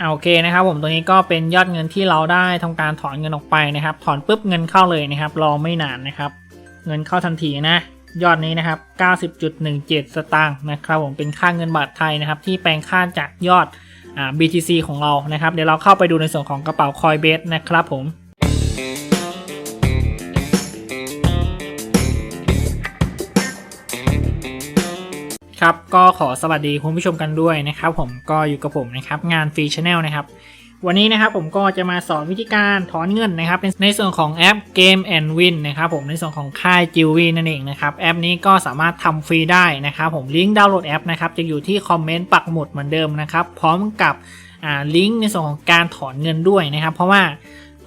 อ่าโอเคนะครับผมตรงนี้ก็เป็นยอดเงินที่เราได้ทำการถอนเงินออกไปนะครับ ถอนปุ๊บเงินเข้าเลยนะครับ รอไม่นานนะครับ เงินเข้าทันทีนะ ยอดนี้นะครับ 90.17 สตางค์นะครับผมเป็นค่าเงินบาทไทยนะครับ ที่แปลงค่าจากยอดอ่า BTC ของเรานะครับ เดี๋ยวเราเข้าไปดูในส่วนของกระเป๋า Coinbase นะครับผม ครับก็ขอสวัสดีคุณผู้ชมกันด้วยนะครับผมก็อยู่กับผมนะครับงานฟรีชาแนลนะครับวันนี้นะครับผมก็จะมาสอนวิธีการถอนเงินนะครับในในส่วนของแอป Game and Win นะครับผมในส่วนของค่ายจิววีนั่นเองนะครับแอปนี้ก็สามารถทำฟรีได้นะครับผมลิงก์ดาวน์โหลดแอปนะครับจะอยู่ที่คอมเมนต์ปักหมุดเหมือนเดิมนะครับพร้อมกับลิงก์ในส่วนของการถอนเงินด้วยนะครับ เพราะว่า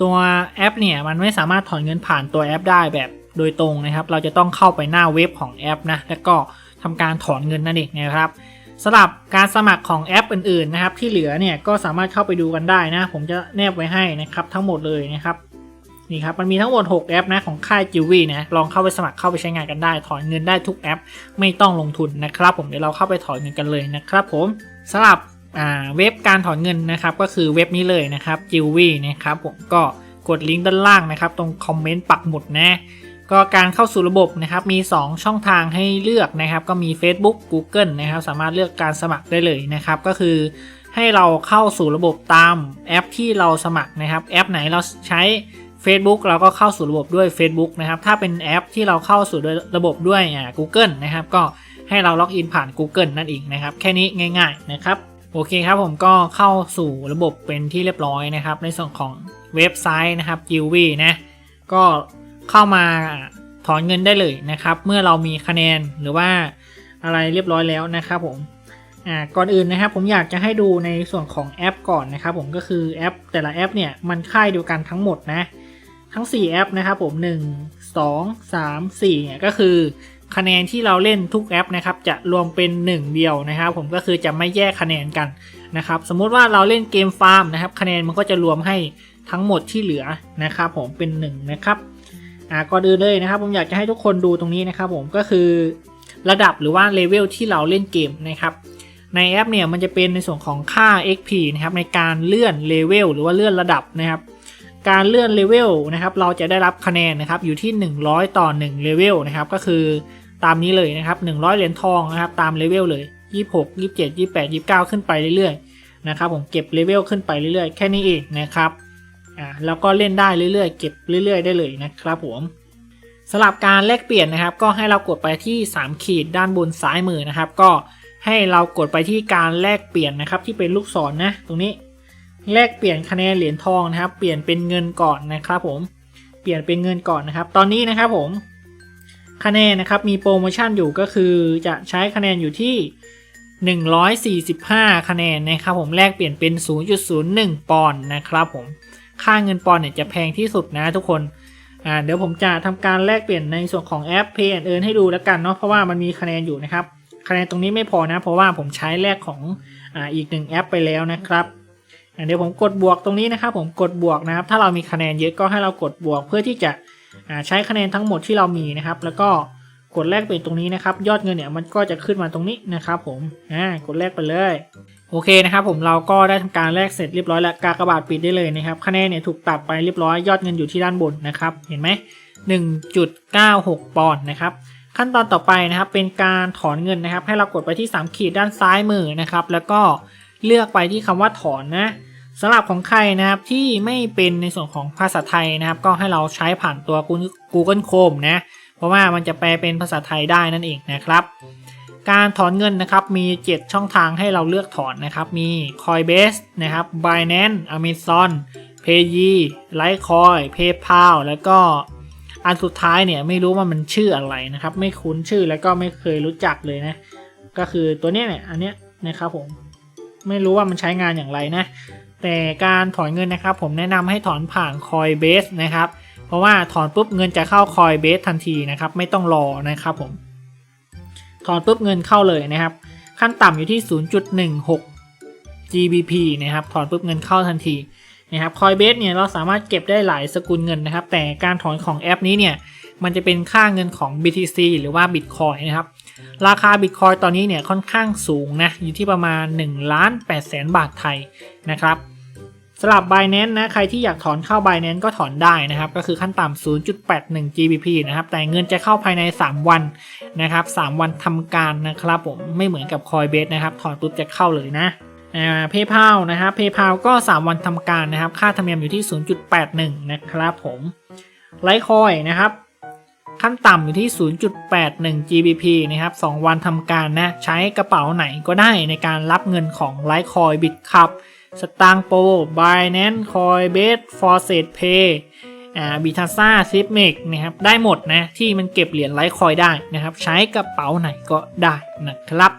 ตัวแอปเนี่ยมันไม่สามารถถอนเงินผ่านตัวแอปได้แบบโดยตรงนะครับ เราจะต้องเข้าไปหน้าเว็บของแอปนะแล้วก็ ทำการถอนเงินนั่นเองนะครับสำหรับการสมัครของแอปอื่นๆนะครับ ที่เหลือเนี่ยก็สามารถเข้าไปดูกันได้นะ ผมจะแนบไว้ให้นะครับทั้งหมดเลยนะครับนี่ครับมันมีทั้งหมด 6 แอปนะของค่ายจิววีนะลองเข้าไปสมัครเข้าไปใช้งานกันได้ ถอนเงินได้ทุกแอป ไม่ต้องลงทุนนะครับ ผมเดี๋ยวเราเข้าไปถอนเงินกันเลยนะครับผมสำหรับเว็บการถอนเงินนะครับก็คือเว็บนี้เลยนะครับจิววีนะครับผมก็กดลิงก์ด้านล่างนะครับ ตรงคอมเมนต์ปักหมุดนะ ก็การเข้าสู่ระบบนะครับมี 2 ช่องทางให้เลือกนะครับ ก็มี Facebook Google นะครับ สามารถเลือกการสมัครได้เลยนะครับ ก็คือให้เราเข้าสู่ระบบตามแอปที่เราสมัครนะครับ แอปไหนเราใช้ Facebook เราก็เข้าสู่ระบบด้วย Facebook นะครับ ถ้าเป็นแอปที่เราเข้าสู่ระบบด้วยอ่า Google นะครับ ก็ให้เราล็อกอินผ่าน Google นั่นเองนะครับ แค่นี้ง่าย ๆ นะครับ โอเคครับผมก็เข้าสู่ระบบเป็นที่เรียบร้อยนะครับ ในส่วนของเว็บไซต์นะครับ g i l v y นะ ก็ เข้ามาถอนเงินได้เลยนะครับ เมื่อเรามีคะแนนหรือว่าอะไรเรียบร้อยแล้วนะครับผมอ่าก่อนอื่นนะครับผมอยากจะให้ดูในส่วนของแอปก่อนนะครับผมก็คือแอปแต่ละแอปเนี่ยมันค่ายเดียวกันทั้งหมดนะทั้ง 4 แอปนะครับผม 1 2 3 4เนี่ยก็คือคะแนนที่เราเล่นทุกแอปนะครับจะรวมเป็น 1 เดียวนะครับ ผมก็คือจะไม่แยกคะแนนกันนะครับสมมุติว่าเราเล่นเกมฟาร์มนะครับ คะแนนมันก็จะรวมให้ทั้งหมดที่เหลือนะครับผมเป็น 1 นะครับ อ่าก่อนอื่นเลยนะครับ ผมอยากจะให้ทุกคนดูตรงนี้นะครับ ผมก็คือระดับหรือว่าเลเวลที่เราเล่นเกมนะครับในแอปเนี่ยมันจะเป็นในส่วนของค่า XP นะครับในการเลื่อนเลเวลหรือว่าเลื่อนระดับนะครับ การเลื่อนเลเวลนะครับเราจะได้รับคะแนนนะครับอยู่ที่ 100 ต่อ1เลเวลนะครับก็คือตามนี้เลยนะครับ 100 เหรียญทองนะครับตามเลเวลเลย 26 27 28 29 ขึ้นไปเรื่อยๆนะครับผมเก็บเลเวลขึ้นไปเรื่อยๆ แค่นี้เองนะครับ อ่าแล้วก็เล่นได้เรื่อยๆ เก็บเรื่อย ๆ ได้เลยนะครับผมสำหรับการแลกเปลี่ยนนะครับ ก็ให้เรากดไปที่ 3 ขีดด้านบนซ้ายมือนะครับ ก็ให้เรากดไปที่การแลกเปลี่ยนนะครับ ที่เป็นลูกศรนนะตรงนี้ แลกเปลี่ยนคะแนนเหรียญทองนะครับ เปลี่ยนเป็นเงินก่อนนะครับ ผมเปลี่ยนเป็นเงินก่อนนะครับ ตอนนี้นะครับผม คะแนนนะครับมีโปรโมชั่นอยู่ก็คือจะใช้คะแนนอยู่ที่ 145 คะแนนนะครับ ผมแลกเปลี่ยนเป็น 0.01 ปอนด์นะครับ ผม ค่าเงินปอนด์เนี่ยจะแพงที่สุดนะทุกคนอ่าเดี๋ยวผมจะทำการแลกเปลี่ยนในส่วนของแอป Pay and Earn ให้ดูแล้วกันเนาะเพราะว่ามันมีคะแนนอยู่นะครับคะแนนตรงนี้ไม่พอนะ เพราะว่าผมใช้แลกของอ่าอีกหนึ่งแอปไปแล้วนะครับอ่าเดี๋ยวผมกดบวกตรงนี้นะครับ ผมกดบวกนะครับ ถ้าเรามีคะแนนเยอะก็ให้เรากดบวก เพื่อที่จะอ่าใช้คะแนนทั้งหมดที่เรามีนะครับ แล้วก็กดแลกเปลี่ยนตรงนี้นะครับ ยอดเงินเนี่ยมันก็จะขึ้นมาตรงนี้นะครับ ผมอ่ากดแลกไปเลย โอเคนะครับผมเราก็ได้ทำการแลกเสร็จเรียบร้อยแล้วกากบาทปิดได้เลยนะครับคะแนนเนี่ยถูกตัดไปเรียบร้อยยอดเงินอยู่ที่ด้านบนนะครับเห็นไหม1.96 ปอนด์นะครับขั้นตอนต่อไปนะครับเป็นการถอนเงินนะครับ ให้เรากดไปที่ 3 ขีดด้านซ้ายมือนะครับแล้วก็เลือกไปที่คำว่าถอนนะสำหรับของใครนะครับที่ไม่เป็นในส่วนของภาษาไทยนะครับ ก็ให้เราใช้ผ่านตัว Google Chrome นะเพราะว่ามันจะแปลเป็นภาษาไทยได้นั่นเองนะครับ การถอนเงินนะครับมี 7 ช่องทางให้เราเลือกถอนนะครับ มี Coinbase นะครับ Binance Amazon Payee Litecoin PayPal แล้วก็อันสุดท้ายเนี่ยไม่รู้ว่ามันชื่ออะไรนะครับ ไม่คุ้นชื่อแล้วก็ไม่เคยรู้จักเลยนะ ก็คือตัวเนี้ยเนี่ยอันเนี้ยนะครับผมไม่รู้ว่ามันใช้งานอย่างไรนะ แต่การถอนเงินนะครับ ผมแนะนำให้ถอนผ่าน Coinbase นะครับ เพราะว่าถอนปุ๊บเงินจะเข้า Coinbase ทันทีนะครับ ไม่ต้องรอนะครับผม ถอนปุ๊บเงินเข้าเลยนะครับ ขั้นต่ำอยู่ที่ 0.16 GBP นะครับถอนปุ๊บเงินเข้าทันทีนะครับ Coinbase เนี่ยเราสามารถเก็บได้หลายสกุลเงินนะครับ แต่การถอนของแอปนี้เนี่ยมันจะเป็นค่าเงินของ BTC หรือว่า Bitcoin นะครับ ราคาบิตคอยตอนนี้เนี่ยค่อนข้างสูงนะอยู่ที่ประมาณ1ล้าน8แสนบาทไทยนะครับ สำหรับ Binance นะใครที่อยากถอนเข้า Binance ก็ถอนได้นะครับ ก็คือขั้นต่ำ0.81 GBP นะครับ แต่เงินจะเข้าภายใน 3 วันนะครับ 3 วันทำการนะครับผมไม่เหมือนกับ Coinbase นะครับ ถอนปุ๊บจะเข้าเลยนะอ่า PayPal นะครับ PayPal ก็ 3 วันทำการนะครับ ค่าธรรมเนียมอยู่ที่ 0.81 นะครับผมไลคอยนะครับ ขั้นต่ำอยู่ที่ 0.81 GBP นะครับ 2 วันทำการนะ ใช้กระเป๋าไหนก็ได้ในการรับเงินของ Litecoin Bitcup สตางโป Binance Coinbase Faucet Pay อ่าบิทัซ่าซิปเมกนะครับ ได้หมดนะ ที่มันเก็บเหรียญไลท์คอยได้นะครับ ใช้กระเป๋าไหนก็ได้นะครับ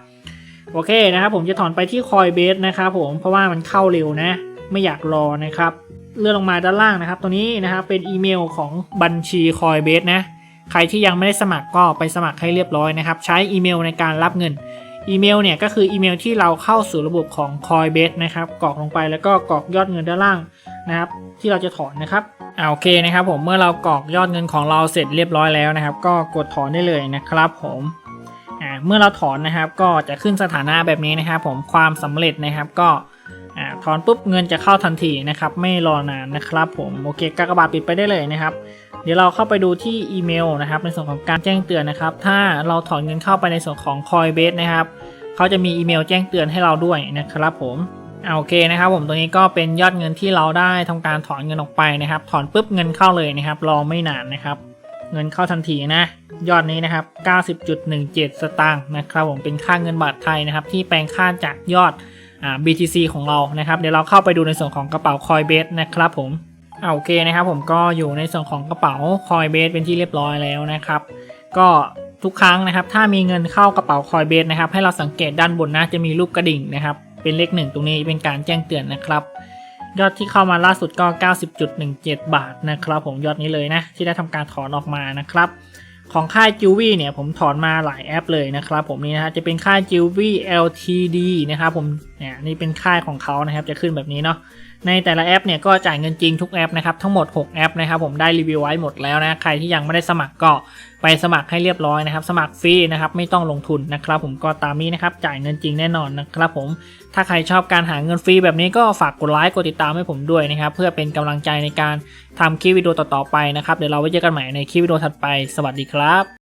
โอเคนะครับ ผมจะถอนไปที่ Coinbase นะครับผม เพราะว่ามันเข้าเร็วนะ ไม่อยากรอนะครับ เลื่อนลงมาด้านล่างนะครับ ตัวนี้นะครับ เป็นอีเมลของบัญชี Coinbase นะ ใครที่ยังไม่ได้สมัครก็ไปสมัครให้เรียบร้อยนะครับ ใช้อีเมลในการรับเงิน อีเมลเนี่ยก็คืออีเมลที่เราเข้าสู่ระบบของ Coinbase นะครับกรอกลงไปแล้วก็กรอกยอดเงินด้านล่างนะครับ ที่เราจะถอนนะครับเอาโอเคนะครับผมเมื่อเรากรอกยอดเงินของเราเสร็จเรียบร้อยแล้วนะครับ ก็กดถอนได้เลยนะครับ ผมเมื่อเราถอนนะครับก็จะขึ้นสถานะแบบนี้นะครับ ผมความสำเร็จนะครับก็ถอนปุ๊บเงินจะเข้าทันทีนะครับ ไม่รอนานนะครับ ผมโอเคกากบาทปิดไปได้เลยนะครับ เดี๋ยวเราเข้าไปดูที่อีเมลนะครับในส่วนของการแจ้งเตือนนะครับ ถ้าเราถอนเงินเข้าไปในส่วนของ Coinbase นะครับเขาจะมีอีเมลแจ้งเตือนให้เราด้วยนะครับผมเอาโอเคนะครับผมตัวนี้ก็เป็นยอดเงินที่เราได้ทำการถอนเงินออกไปนะครับ ถอนปุ๊บเงินเข้าเลยนะครับ รอไม่นานนะครับ เงินเข้าทันทีนะ ยอดนี้นะครับ 90.17 สตางค์นะครับผมเป็นค่าเงินบาทไทยนะครับ ที่แปลงค่าจากยอดอ BTC ของเรานะครับ เดี๋ยวเราเข้าไปดูในส่วนของกระเป๋า Coinbase นะครับผม อ่าโอเคนะครับผมก็อยู่ในส่วนของกระเป๋า Coinbase เป็นที่เรียบร้อยแล้วนะครับ ก็ทุกครั้งนะครับ ถ้ามีเงินเข้ากระเป๋า Coinbase นะครับ ให้เราสังเกตด้านบนนะจะมีรูปกระดิ่งนะครับ เป็นเลขหนึ่งตรงนี้เป็นการแจ้งเตือนนะครับ ยอดที่เข้ามาล่าสุดก็ 90.17 บาทนะครับ ผมยอดนี้เลยนะ ที่ได้ทำการถอนออกมานะครับ ของค่ายจิววี่เนี่ยผมถอนมาหลายแอปเลยนะครับ ผมนี่นะฮะจะเป็นค่ายจิววี่ LTD นะครับผมเนี่ยนี่เป็นค่ายของเขานะครับ จะขึ้นแบบนี้เนาะ ในแต่ละแอปเนี่ยก็จ่ายเงินจริงทุกแอปนะครับทั้งหมด 6 แอปนะครับผมได้รีวิวไว้หมดแล้วนะใครที่ยังไม่ได้สมัครก็ไปสมัครให้เรียบร้อยนะครับ สมัครฟรีนะครับไม่ต้องลงทุนนะครับ ผมก็ตามนี้นะครับจ่ายเงินจริงแน่นอนนะครับ ผมถ้าใครชอบการหาเงินฟรีแบบนี้ก็ฝากกดไลค์กดติดตามให้ผมด้วยนะครับ เพื่อเป็นกำลังใจในการทำคลิปวิดีโอต่อๆไปนะครับเดี๋ยวเราไว้เจอกันใหม่ในคลิปวิดีโอถัดไป สวัสดีครับ